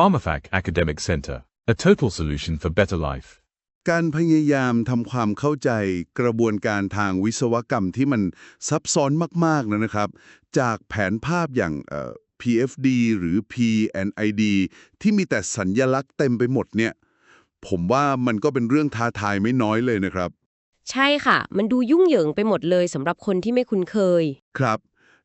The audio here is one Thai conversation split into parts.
PharmaFac Academic Center, a total solution for better life. การพยายามทำความเข้าใจกระบวนการทางวิศวกรรมที่มันซับซ้อนมากๆนะครับ จากแผนภาพอย่างเอ่อ PFD หรือ PNID ที่มีแต่สัญญลักษณ์เต็มไปหมดเนี่ย ผมว่ามันก็เป็นเรื่องท้าทายไม่น้อยเลยนะครับ ใช่ค่ะ มันดูยุ่งเหยิงไปหมดเลยสำหรับคนที่ไม่คุ้นเคย ครับ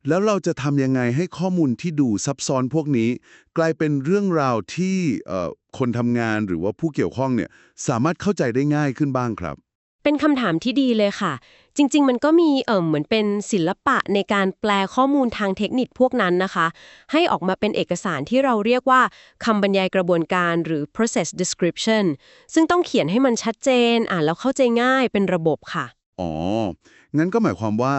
แล้วเราจะทำยังไงให้ข้อมูลที่ดูซับซ้อนพวกนี้ กลายเป็นเรื่องราวที่เอ่อคนทำงานหรือว่าผู้เกี่ยวข้องเนี่ยสามารถเข้าใจได้ง่ายขึ้นบ้างครับ เป็นคำถามที่ดีเลยค่ะ จริง ๆ มันก็มีเอ่อเหมือนเป็นศิลปะในการแปลข้อมูลทางเทคนิคพวกนั้นนะคะ ให้ออกมาเป็นเอกสารที่เราเรียกว่าคำบรรยายกระบวนการหรือ process description ซึ่งต้องเขียนให้มันชัดเจนอ่านแล้วเข้าใจง่ายเป็นระบบค่ะอ๋องั้นก็หมายความว่า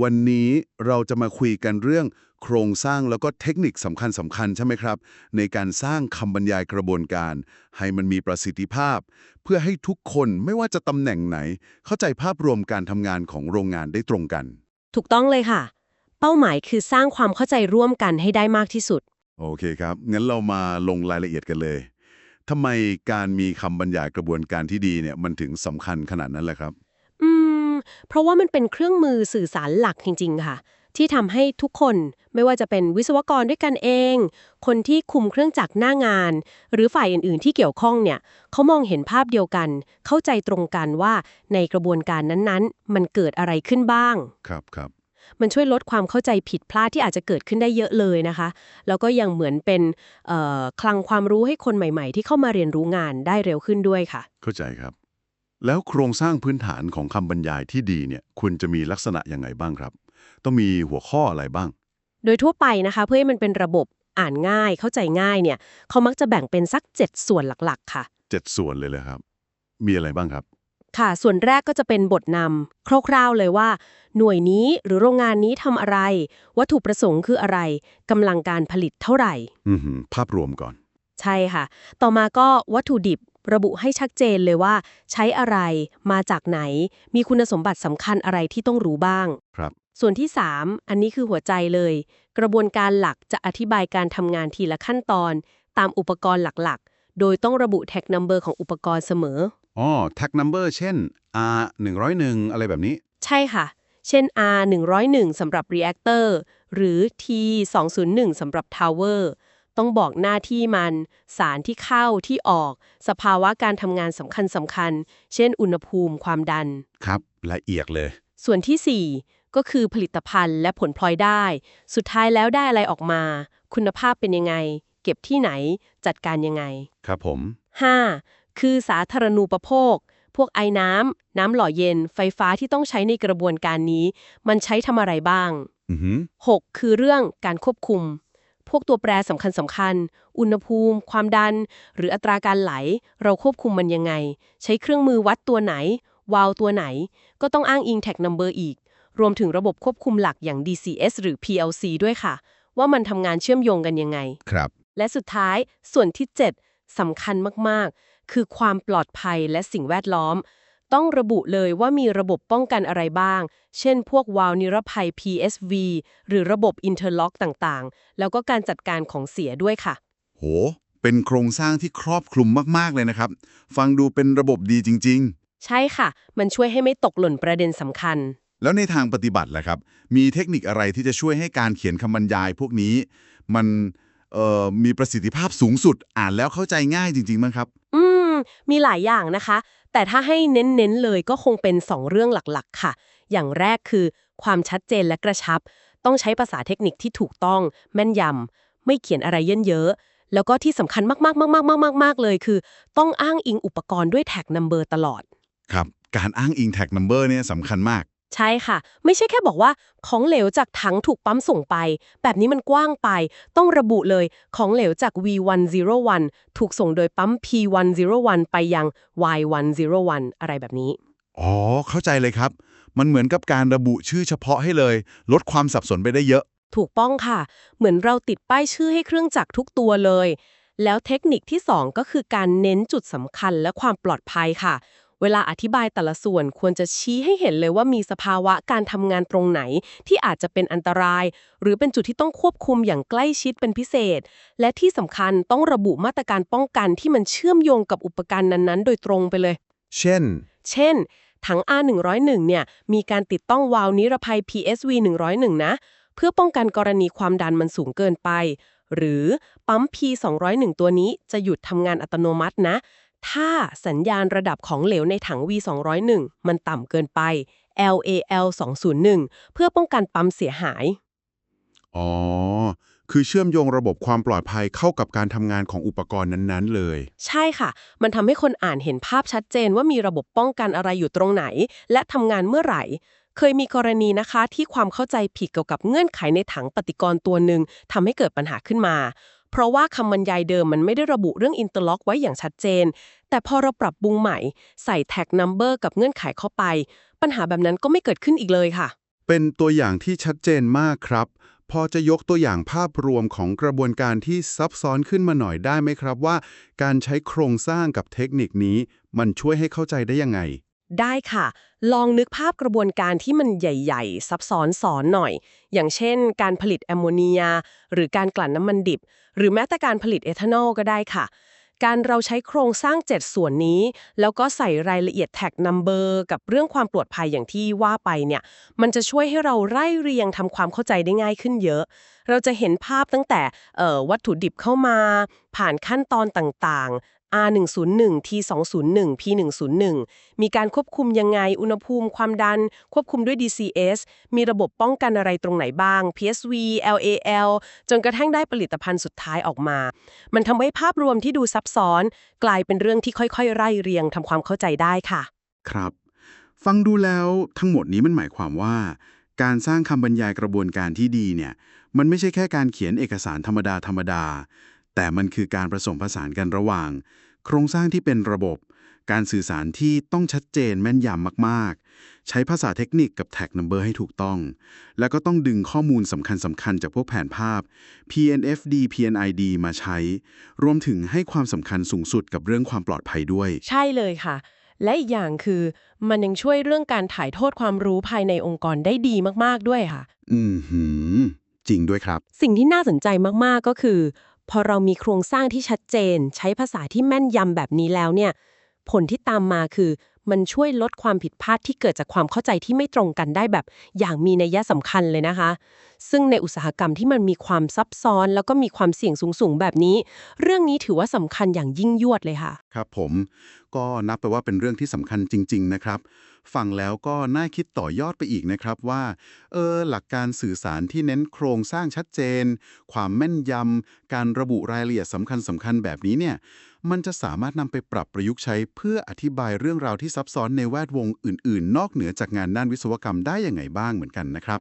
วันนี้เราจะมาคุยกันเรื่องโครงสร้างแล้วก็เทคนิคสำคัญสำคัญใช่ไหมครับ ในการสร้างคำบรรยายกระบวนการ ให้มันมีประสิทธิภาพ เพื่อให้ทุกคนไม่ว่าจะตำแหน่งไหน เข้าใจภาพรวมการทำงานของโรงงานได้ตรงกัน ถูกต้องเลยค่ะ เป้าหมายคือสร้างความเข้าใจร่วมกันให้ได้มากที่สุด โอเคครับงั้นเรามาลงรายละเอียดกันเลยทำไมการมีคำบรรยายกระบวนการที่ดีเนี่ยมันถึงสำคัญขนาดนั้นแหละครับอืม เพราะว่ามันเป็นเครื่องมือสื่อสารหลักจริง ๆ ค่ะ ที่ทำให้ทุกคนไม่ว่าจะเป็นวิศวกรด้วยกันเอง คนที่คุมเครื่องจักรหน้างาน หรือฝ่ายอื่น ๆ ที่เกี่ยวข้องเนี่ยเขามองเห็นภาพเดียวกัน เข้าใจตรงกันว่าในกระบวนการนั้นๆ มันเกิดอะไรขึ้นบ้าง ครับครับมันช่วยลดความเข้าใจผิดพลาดที่อาจจะเกิดขึ้นได้เยอะเลยนะคะ แล้วก็ยังเหมือนเป็นเอ่อคลังความรู้ให้คนใหม่ ๆ ที่เข้ามาเรียนรู้งานได้เร็วขึ้นด้วยค่ะ เข้าใจครับ แล้วโครงสร้างพื้นฐานของคำบรรยายที่ดีเนี่ยควรจะมีลักษณะยังไงบ้างครับ ต้องมีหัวข้ออะไรบ้าง โดยทั่วไปนะคะเพื่อให้มันเป็นระบบอ่านง่ายเข้าใจง่ายเนี่ยเขามักจะแบ่งเป็นสัก 7 ส่วนหลักๆ ค่ะเจ็ดส่วนเลยเลยครับ มีอะไรบ้างครับ ค่ะ ส่วนแรกก็จะเป็นบทนำคร่าวๆเลยว่า หน่วยนี้หรือโรงงานนี้ทำอะไร วัตถุประสงค์คืออะไรกำลังการผลิตเท่าไหร่ อือหือภาพรวมก่อน ใช่ค่ะ ต่อมาก็วัตถุดิบ ระบุให้ชัดเจนเลยว่า ใช้อะไร มาจากไหน มีคุณสมบัติสำคัญอะไรที่ต้องรู้บ้าง ครับ ส่วนที่ 3 อันนี้คือหัวใจเลย กระบวนการหลักจะอธิบายการทำงานทีละขั้นตอน ตามอุปกรณ์หลักๆ โดยต้องระบุแท็กนัมเบอร์ของอุปกรณ์เสมออ๋อ tag number เช่น R 101อะไรแบบนี้ ใช่ค่ะ เช่น R 101สำหรับ reactor หรือ T 201สำหรับ tower ต้องบอกหน้าที่มัน สารที่เข้าที่ออก สภาวะการทำงานสำคัญสำคัญๆเช่น อุณหภูมิความดัน ครับ ละเอียดเลย ส่วนที่ 4 ก็คือผลิตภัณฑ์และผลพลอยได้ สุดท้ายแล้วได้อะไรออกมา คุณภาพเป็นยังไง เก็บที่ไหน จัดการยังไง ครับผม 5. คือสาธารณูปโภค พวกไอ้น้ำ น้ำหล่อเย็น ไฟฟ้าที่ต้องใช้ในกระบวนการนี้ มันใช้ทำอะไรบ้างอือหือ 6. คือเรื่องการควบคุม พวกตัวแปรสำคัญสำคัญ อุณหภูมิ ความดัน หรืออัตราการไหล เราควบคุมมันยังไง ใช้เครื่องมือวัดตัวไหน วาล์วตัวไหน ก็ต้องอ้างอิงแท็กนัมเบอร์อีก รวมถึงระบบควบคุมหลักอย่าง DCS หรือ PLC ด้วยค่ะ ว่ามันทำงานเชื่อมโยงกันยังไง ครับ และสุดท้ายส่วนที่ 7สำคัญมากๆ คือความปลอดภัยและสิ่งแวดล้อม ต้องระบุเลยว่ามีระบบป้องกันอะไรบ้าง เช่น พวกวาล์วนิรภัย PSV หรือระบบอินเทอร์ล็อกต่างๆ แล้วก็การจัดการของเสียด้วยค่ะ โห เป็นโครงสร้างที่ครอบคลุมมากๆเลยนะครับ ฟังดูเป็นระบบดีจริงใช่ค่ะ มันช่วยให้ไม่ตกหล่นประเด็นสำคัญๆแล้วในทางปฏิบัติล่ะครับ มีเทคนิคอะไรที่จะช่วยให้การเขียนคำบรรยายพวกนี้ มันเอ่อมีประสิทธิภาพสูงสุดอ่านแล้วเข้าใจง่ายจริงๆมั้งครับ อืม มีหลายอย่างนะคะ แต่ถ้าให้เน้นๆเลยก็คงเป็น 2 เรื่องหลักๆ ค่ะ อย่างแรกคือ ความชัดเจนและกระชับ ต้องใช้ภาษาเทคนิคที่ถูกต้อง แม่นยำไม่เขียนอะไรเยินเยอะ แล้วก็ที่สำคัญมากๆๆๆๆๆเลย คือ ต้องอ้างอิงอุปกรณ์ด้วยแท็กนัมเบอร์ตลอด ครับ การอ้างอิงแท็กนัมเบอร์เนี่ยสำคัญมาก ใช่ค่ะ ไม่ใช่แค่บอกว่าของเหลวจากถังถูกปั๊มส่งไป แบบนี้มันกว้างไป ต้องระบุเลยของเหลวจาก V101 ถูกส่งโดยปั๊ม P101 ไปยัง Y101 อะไรแบบนี้ อ๋อ เข้าใจเลยครับ มันเหมือนกับการระบุชื่อเฉพาะให้เลย ลดความสับสนไปได้เยอะ ถูกต้องค่ะ เหมือนเราติดป้ายชื่อให้เครื่องจักรทุกตัวเลย แล้วเทคนิคที่ 2 ก็คือการเน้นจุดสำคัญและความปลอดภัยค่ะ เวลาอธิบายแต่ละส่วนควรจะชี้ให้เห็นเลยว่ามีสภาวะการทำงานตรงไหนที่อาจจะเป็นอันตราย หรือเป็นจุดที่ต้องควบคุมอย่างใกล้ชิดเป็นพิเศษ และที่สำคัญต้องระบุมาตรการป้องกันที่มันเชื่อมโยงกับอุปกรณ์นั้นๆ โดยตรงไปเลย เช่น เช่น ถัง R101 เนี่ยมีการติดต้องวาล์วนิรภัย PSV 101 นะ เพื่อป้องกันกรณีความดันมันสูงเกินไป หรือปั๊ม P201 ตัวนี้จะหยุดทำงานอัตโนมัตินะ ถ้าสัญญาณระดับของเหลวในถัง V201 มันต่ำเกินไป LAL 201เพื่อป้องกันปั๊มเสียหาย อ๋อ คือเชื่อมโยงระบบความปลอดภัยเข้ากับการทำงานของอุปกรณ์นั้นๆ เลย ใช่ค่ะ มันทำให้คนอ่านเห็นภาพชัดเจนว่ามีระบบป้องกันอะไรอยู่ตรงไหน และทำงานเมื่อไหร่ เคยมีกรณีนะคะที่ความเข้าใจผิดเกี่ยวกับเงื่อนไขในถังปฏิกรณ์ตัวหนึ่งทำให้เกิดปัญหาขึ้นมา เพราะว่าคำบรรยายเดิมมันไม่ได้ระบุเรื่องอินเตอร์ล็อกไว้อย่างชัดเจน แต่พอเราปรับปรุงใหม่ ใส่แท็กนัมเบอร์กับเงื่อนไขเข้าไป ปัญหาแบบนั้นก็ไม่เกิดขึ้นอีกเลยค่ะ เป็นตัวอย่างที่ชัดเจนมากครับ พอจะยกตัวอย่างภาพรวมของกระบวนการที่ซับซ้อนขึ้นมาหน่อยได้ไหมครับว่า การใช้โครงสร้างกับเทคนิคนี้ มันช่วยให้เข้าใจได้ยังไง ได้ค่ะ ลองนึกภาพกระบวนการที่มันใหญ่ ๆ ซับซ้อนสอนหน่อย อย่างเช่น การผลิตแอมโมเนีย หรือการกลั่นน้ำมันดิบ หรือแม้แต่การผลิตเอทานอลก็ได้ค่ะ การเราใช้โครงสร้าง 7 ส่วนนี้ แล้วก็ใส่รายละเอียดแท็กนัมเบอร์กับเรื่องความปลอดภัยอย่างที่ว่าไปเนี่ย มันจะช่วยให้เราไล่เรียงทำความเข้าใจได้ง่ายขึ้นเยอะ เราจะเห็นภาพตั้งแต่วัตถุดิบเข้ามา ผ่านขั้นตอนต่างๆ R101 T201 P101 มีการควบคุมยังไง อุณหภูมิ ความดัน ควบคุมด้วย DCS มีระบบป้องกันอะไรตรงไหนบ้าง PSV LAL จนกระทั่งได้ผลิตภัณฑ์สุดท้ายออกมา มันทำให้ภาพรวมที่ดูซับซ้อน กลายเป็นเรื่องที่ค่อยๆ ไล่เรียงทำความเข้าใจได้ค่ะ ครับ ฟังดูแล้วทั้งหมดนี้มันหมายความว่า การสร้างคำบรรยายกระบวนการที่ดีเนี่ย มันไม่ใช่แค่การเขียนเอกสารธรรมดาธรรมดาแต่มันคือการผสมผสานกันระหว่าง โครงสร้างที่เป็นระบบ การสื่อสารที่ต้องชัดเจนแม่นยำมากๆ ใช้ภาษาเทคนิคกับแท็กนัมเบอร์ให้ถูกต้อง แล้วก็ต้องดึงข้อมูลสำคัญสำคัญๆจากพวกแผนภาพ PNFD PNID มาใช้ รวมถึงให้ความสำคัญสูงสุดกับเรื่องความปลอดภัยด้วย ใช่เลยค่ะ และอีกอย่างคือมันยังช่วยเรื่องการถ่ายโทษความรู้ภายในองค์กรได้ดีมากๆด้วยค่ะ อืมหืมจริงด้วยครับ สิ่งที่น่าสนใจมากๆก็คือ พอเรามีโครงสร้างที่ชัดเจน ใช้ภาษาที่แม่นยำแบบนี้แล้วเนี่ย ผลที่ตามมาคือ มันช่วยลดความผิดพลาดที่เกิดจากความเข้าใจที่ไม่ตรงกันได้แบบอย่างมีนัยสำคัญเลยนะคะ ซึ่งในอุตสาหกรรมที่มันมีความซับซ้อน แล้วก็มีความเสี่ยงสูงๆแบบนี้ เรื่องนี้ถือว่าสำคัญอย่างยิ่งยวดเลยค่ะ ครับผมก็นับไปว่าเป็นเรื่องที่สำคัญจริง ๆ นะครับฟังแล้วก็น่าคิดต่อยอดไปอีกนะครับว่าเออหลักการสื่อสารที่เน้นโครงสร้างชัดเจน ความแม่นยำการระบุรายละเอียดสำคัญสำคัญแบบนี้เนี่ย มันจะสามารถนำไปปรับประยุกต์ใช้เพื่ออธิบายเรื่องราวที่ซับซ้อนในแวดวงอื่น ๆ นอกเหนือจากงานด้านวิศวกรรมได้อย่างไงบ้างเหมือนกันนะครับ